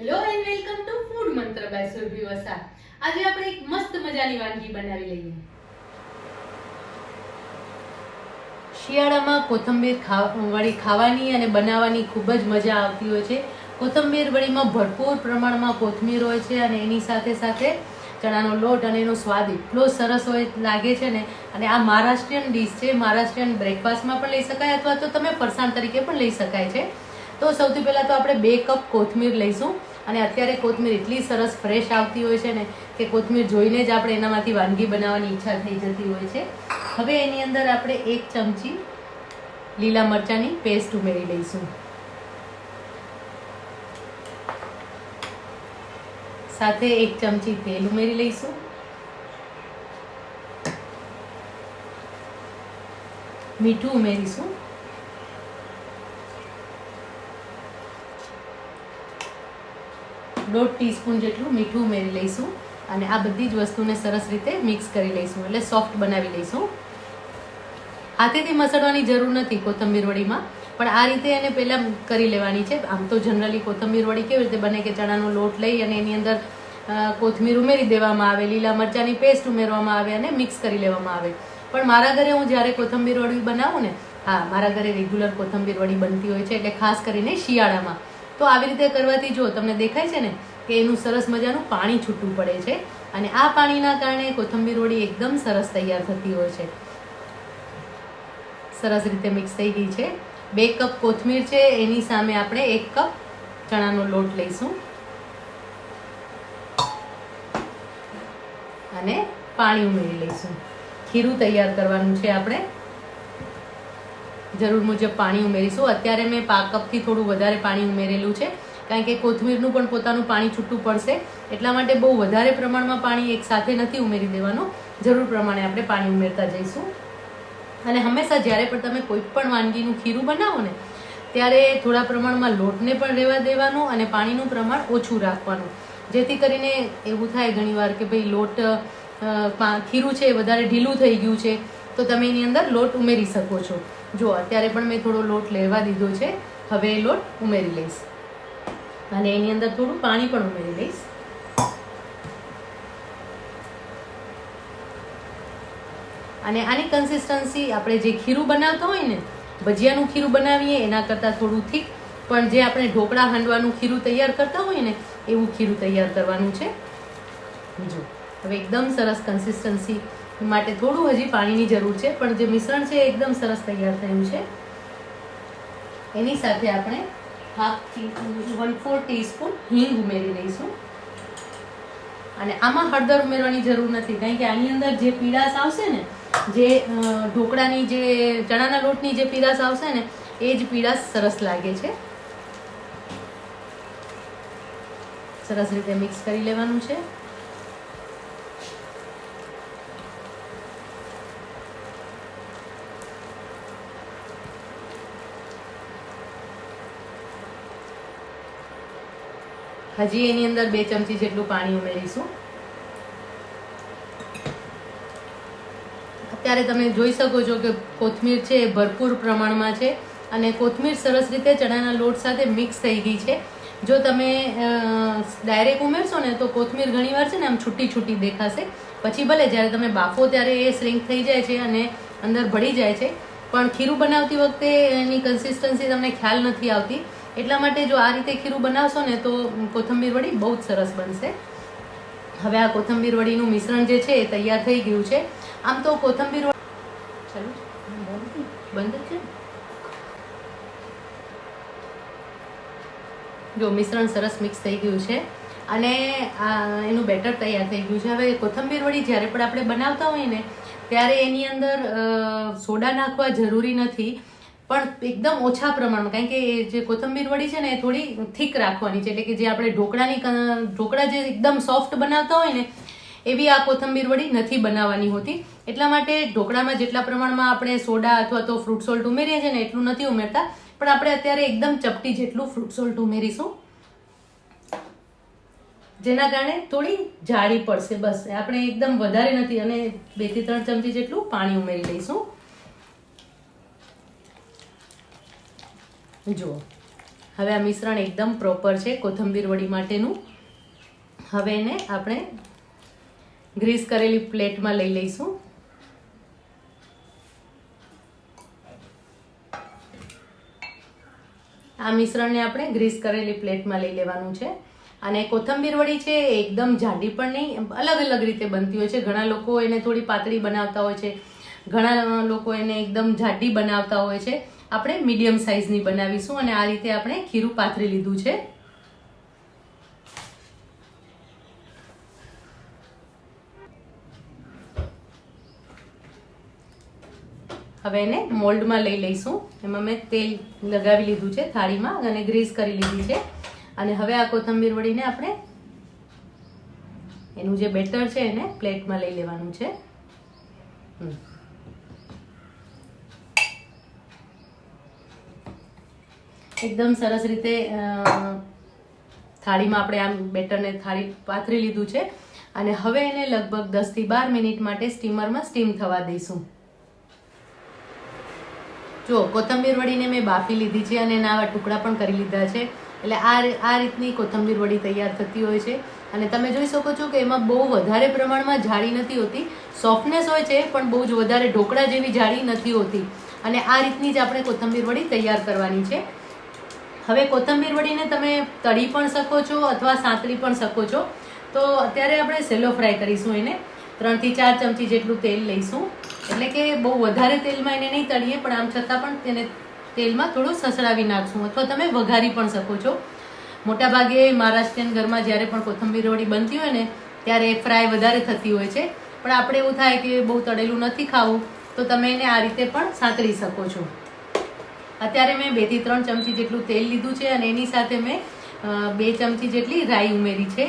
Hello and welcome to food Mantra by Surbhi Vasa આજે આપણે એક મસ્ત મજાની વાનગી બનાવી લઈએ. શિયાળામાં કોથંબીર વળી ખાવાની અને બનાવવાની ખૂબ જ મજા આવતી હોય છે. કોથંબીર વળીમાં ભરપૂર પ્રમાણમાં કોથમીર હોય છે અને એની સાથે સાથે ચણાનો લોટ અને એનો સ્વાદ એટલો સરસ હોય લાગે છે ને. અને આ મહારાષ્ટ્રીયન ડીશ છે. મહારાષ્ટ્રીયન બ્રેકફાસ્ટમાં પણ લઈ શકાય અથવા તો તમે ફરસાણ તરીકે પણ લઈ શકાય છે. તો સૌથી પહેલાં તો આપણે બે કપ કોથમીર લઈશું. અને અત્યારે કોથમીર એટલી સરસ ફ્રેશ આવતી હોય છે ને કે કોથમીર જોઈને જ આપણે એનામાંથી વાનગી બનાવવાની ઈચ્છા થઈ જતી હોય છે. હવે એની અંદર આપણે એક ચમચી લીલા મરચાંની પેસ્ટ ઉમેરી લઈશું. સાથે એક ચમચી તેલ ઉમેરી લઈશું. મીઠું ઉમેરીશું. દોઢ ટીસ્પૂન જેટલું મીઠું ઉમેરી લઈશું અને આ બધી જ વસ્તુને સરસ રીતે મિક્સ કરી લઈશું એટલે સોફ્ટ બનાવી લઈશું. હાથેથી મસળવાની જરૂર નથી કોથંબીર વડીમાં, પણ આ રીતે એને પહેલાં કરી લેવાની છે. આમ તો જનરલી કોથંબીર વડી કેવી રીતે બને કે ચણાનો લોટ લઈ અને એની અંદર કોથમીર ઉમેરી દેવામાં આવે, લીલા મરચાંની પેસ્ટ ઉમેરવામાં આવે અને મિક્સ કરી લેવામાં આવે. પણ મારા ઘરે હું જ્યારે કોથંબીર વડી બનાવું ને, હા, મારા ઘરે રેગ્યુલર કોથંબીર વડી બનતી હોય છે એટલે ખાસ કરીને શિયાળામાં. તો આવી રીતે કરવાથી જો તમને દેખાય છે ને કે એનું સરસ મજાનું પાણી છૂટું પડે છે અને આ પાણીના કારણે કોથંબીર વડી એકદમ સરસ તૈયાર થતી હોય છે. સરસ રીતે મિક્સ થઈ ગઈ છે. બે કપ કોથમીર છે, એની સામે આપણે એક કપ ચણાનો લોટ લઈશું. અને પાણી ઉમેરી લઈશું. ખીરું તૈયાર કરવાનું છે આપણે. જરૂર મુજબ પાણી ઉમેરીશું. અત્યારે મેં પાક કપથી થોડું વધારે પાણી ઉમેરેલું છે. કારણ કે કોથમીરનું પણ પોતાનું પાણી છૂટું પડશે. એટલા માટે બહુ વધારે પ્રમાણમાં પાણી એકસાથે નથી ઉમેરી દેવાનું. જરૂર પ્રમાણે આપણે પાણી ઉમેરતા જઈશું. અને હંમેશા જ્યારે પણ તમે કોઈ પણ વાનગીનું ખીરું બનાવો ને, ત્યારે થોડા પ્રમાણમાં લોટને પણ રહેવા દેવાનું અને પાણીનું પ્રમાણ ઓછું રાખવાનું. જેથી કરીને એવું થાય ઘણીવાર કે ભાઈ લોટ ખીરું છે વધારે ઢીલું થઈ ગયું છે, તો તમે એની અંદર લોટ ઉમેરી શકો છો. જો, અત્યારે પણ મેં થોડો લોટ લેવા દીધો છે. હવે એ લોટ ઉમેરી લઈશ. અને એની અંદર થોડું પાણી પણ ઉમેરી લઈશ. અને આની કન્સિસ્ટન્સી આપણે જે ખીરું બનાવતા હોય ને, ભજીયાનું ખીરું બનાવીએ, એના કરતાં થોડું થીક. પણ જે આપણે ઢોકળા હાંડવાનું ખીરું તૈયાર કરતા હોય ને, એવું ખીરું તૈયાર કરવાનું છે. જો, હવે એકદમ સરસ કન્સિસ્ટન્સી માટે થોડું હજી પાણીની જરૂર છે, પણ જે મિશ્રણ છે એકદમ સરસ તૈયાર થયું છે. એની સાથે આપણે હાફ વન ફોર ટીસ્પૂન હિંગ ઉમેરી લઈશું. અને આમાં હળદર ઉમેરવાની જરૂર નથી, કારણ કે આની અંદર જે પીળાશ આવશે ને, જે ઢોકળાની જે, ચણાના લોટની જે પીળાશ આવશે ને, એ જ પીળાશ સરસ લાગે છે. સરસ રીતે મિક્સ કરી લેવાનું છે. હજી એની અંદર બે ચમચી જેટલું પાણી ઉમેરીશું. અત્યારે તમે જોઈ શકો છો કે કોથમીર છે એ ભરપૂર પ્રમાણમાં છે અને કોથમીર સરસ રીતે ચણાના લોટ સાથે મિક્સ થઈ ગઈ છે. જો તમે ડાયરેક્ટ ઉમેરશો ને તો કોથમીર ઘણીવાર છે ને આમ છૂટી છૂટી દેખાશે. પછી ભલે જ્યારે તમે બાફો ત્યારે એ શ્રિંક થઈ જાય છે અને અંદર ભળી જાય છે. પણ ખીરું બનાવતી વખતે એની કન્સિસ્ટન્સી તમને ખ્યાલ નથી આવતી. એટલા માટે જો આ રીતે ખીરું બનાવશો ને તો કોથંબીર વડી બહુ જ સરસ બનશે. હવે આ કોથંબીર વડીનું મિશ્રણ જે છે એ તૈયાર થઈ ગયું છે. આમ તો કોથંબીર ચાલો, બંધ છે જો મિશ્રણ સરસ મિક્સ થઈ ગયું છે અને આ એનું બેટર તૈયાર થઈ ગયું છે. હવે કોથંબીર વડી જ્યારે પણ આપણે બનાવતા હોઈએ ને, ત્યારે એની અંદર સોડા નાખવા જરૂરી નથી. પણ એકદમ ઓછા પ્રમાણમાં, કારણ કે જે કોથંબીર વડી છે ને, એ થોડી થીક રાખવાની છે. એટલે કે જે આપણે ઢોકળાની ઢોકળા જે એકદમ સોફ્ટ બનાવતા હોય ને, એવી આ કોથંબીર વડી નથી બનાવવાની હોતી. એટલા માટે ઢોકળામાં જેટલા પ્રમાણમાં આપણે સોડા અથવા તો ફ્રૂટ સોલ્ટ ઉમેરીએ છીએ ને, એટલું નથી ઉમેરતા. પણ આપણે અત્યારે એકદમ ચપટી જેટલું ફ્રૂટ સોલ્ટ ઉમેરીશું. જેના કારણે થોડી જાળી પડશે, બસ. આપણે એકદમ વધારે નથી, અને બેથી ત્રણ ચમચી જેટલું પાણી ઉમેરી લઈશું. જુઓ. હવે આ મિશ્રણ એકદમ પ્રોપર છે કોથંબીર વડી માટેનું. હવે એને આપણે ગ્રીસ કરેલી પ્લેટમાં લઈ લઈશું. આ મિશ્રણને આપણે ગ્રીસ કરેલી પ્લેટમાં લઈ લેવાનું છે. અને કોથંબીર વડી છે એ એકદમ જાડી પણ નહીં, અલગ અલગ રીતે બનતી હોય છે. ઘણા લોકો એને થોડી પાતળી બનાવતા હોય છે. ઘણા લોકો એને એકદમ જાડી બનાવતા હોય છે. આપણે મીડિયમ સાઇઝની બનાવીશું અને આ રીતે આપણે ખીરું પાથરી લીધું છે. હવે એને મોલ્ડમાં લઈ લઈશું. એમાં મેં તેલ લગાવી લીધું છે થાળીમાં અને ગ્રીસ કરી લીધી છે. અને હવે આ કોથંબીર વળીને આપણે એનું જે બેટર છે એને પ્લેટમાં લઈ લેવાનું છે. હમ. એકદમ સરસ રીતે થાળીમાં આપણે આમ બેટરને થાળી પાથરી લીધું છે. અને હવે એને લગભગ દસથી બાર મિનિટ માટે સ્ટીમરમાં સ્ટીમ થવા દઈશું. જો કોથંબીર વડીને મેં બાફી લીધી છે અને એના આવા ટુકડા પણ કરી લીધા છે. એટલે આ આ રીતની કોથંબીર વડી તૈયાર થતી હોય છે. અને તમે જોઈ શકો છો કે એમાં બહુ વધારે પ્રમાણમાં જાળી નથી હોતી. સોફ્ટનેસ હોય છે, પણ બહુ જ વધારે ઢોકળા જેવી જાળી નથી હોતી. અને આ રીતની જ આપણે કોથંબીર વડી તૈયાર કરવાની છે. હવે કોથંબીર વડીને તમે તળી પણ શકો છો અથવા સાંતળી પણ શકો છો. તો અત્યારે આપણે સેલો ફ્રાય કરીશું એને. ત્રણથી ચાર ચમચી જેટલું તેલ લઈશું. એટલે કે બહુ વધારે તેલમાં એને નહીં તળીએ, પણ આમ છતાં પણ તેને તેલમાં થોડું સસડાવી નાખશું. અથવા તમે વઘારી પણ શકો છો. મોટાભાગે મહારાષ્ટ્રીયન ઘરમાં જ્યારે પણ કોથંબીર વડી બનતી હોય ને, ત્યારે ફ્રાય વધારે થતી હોય છે. પણ આપણે એવું થાય કે બહુ તળેલું નથી ખાવું, તો તમે એને આ રીતે પણ સાંતળી શકો છો. અત્યારે મેં બેથી ત્રણ ચમચી જેટલું તેલ લીધું છે અને એની સાથે મેં બે ચમચી જેટલી રાઈ ઉમેરી છે.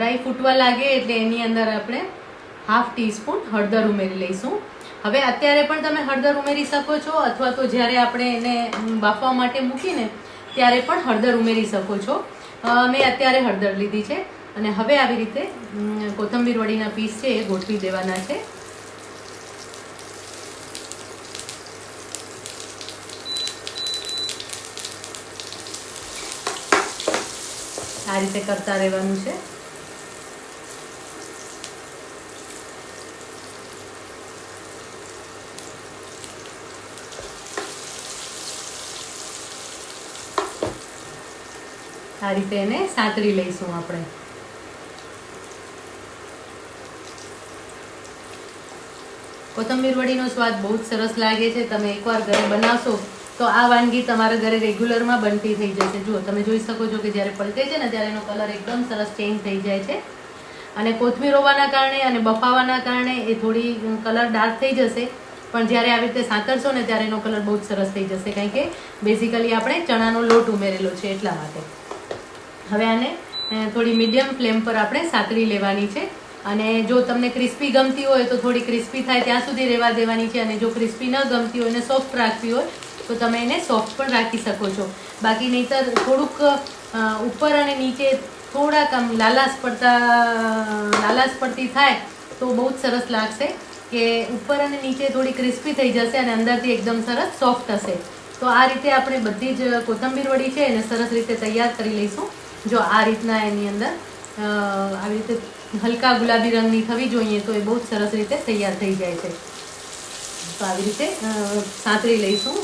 રાઈ ફૂટવા લાગે એટલે એની અંદર આપણે હાફ ટીસ્પૂન હળદર ઉમેરી લઈશું. હવે અત્યારે પણ તમે હળદર ઉમેરી શકો છો અથવા તો જ્યારે આપણે એને બાફવા માટે મૂકીને ત્યારે પણ હળદર ઉમેરી શકો છો. મેં અત્યારે હળદર લીધી છે અને હવે આવી રીતે કોથંબીર વડીના પીસ છે એ ગોઠવી દેવાના છે. આ રીતે કરતા રહેવાનું છે. આ રીતે એને સાતરી લઈશું આપણે. કોથંબીર વડીનો સ્વાદ બહુ જ સરસ લાગે છે. તમે એકવાર ઘરે બનાવશો તો આ વાનગી તમારા ઘરે રેગ્યુલરમાં બનતી થઈ જશે. જુઓ, તમે જોઈ શકો છો કે જ્યારે પલટે છે ને ત્યારે એનો કલર એકદમ સરસ ચેન્જ થઈ જાય છે. અને કોથમીર હોવાના કારણે અને બફાવાના કારણે એ થોડી કલર ડાર્ક થઈ જશે. પણ જ્યારે આવી રીતે સાંતરશો ને ત્યારે એનો કલર બહુ જ સરસ થઈ જશે. કારણ કે બેઝિકલી આપણે ચણાનો લોટ ઉમેરેલો છે એટલા માટે. હવે આને થોડી મીડિયમ ફ્લેમ પર આપણે સાંકળી લેવાની છે. અને જો તમને ક્રિસ્પી ગમતી હોય તો થોડી ક્રિસ્પી થાય ત્યાં સુધી રહેવા દેવાની છે. અને જો ક્રિસ્પી ન ગમતી હોય અને સોફ્ટ રાખવી હોય, તો તમે એને સોફ્ટ પણ રાખી શકો છો. બાકી નહીંતર થોડુંક ઉપર અને નીચે થોડાક આમ લાલાશ પડતા, લાલાશ પડતી થાય તો બહુ જ સરસ લાગશે કે ઉપર અને નીચે થોડી ક્રિસ્પી થઈ જશે અને અંદરથી એકદમ સરસ સોફ્ટ હશે. તો આ રીતે આપણે બધી જ કોથંબીર વડી છે એને સરસ રીતે તૈયાર કરી લઈશું. જો આ રીતના એની અંદર આવી રીતે હલકા ગુલાબી રંગની થવી જોઈએ તો એ બહુ સરસ રીતે તૈયાર થઈ જાય છે. તો આવી રીતે સાંતરી લઈશું.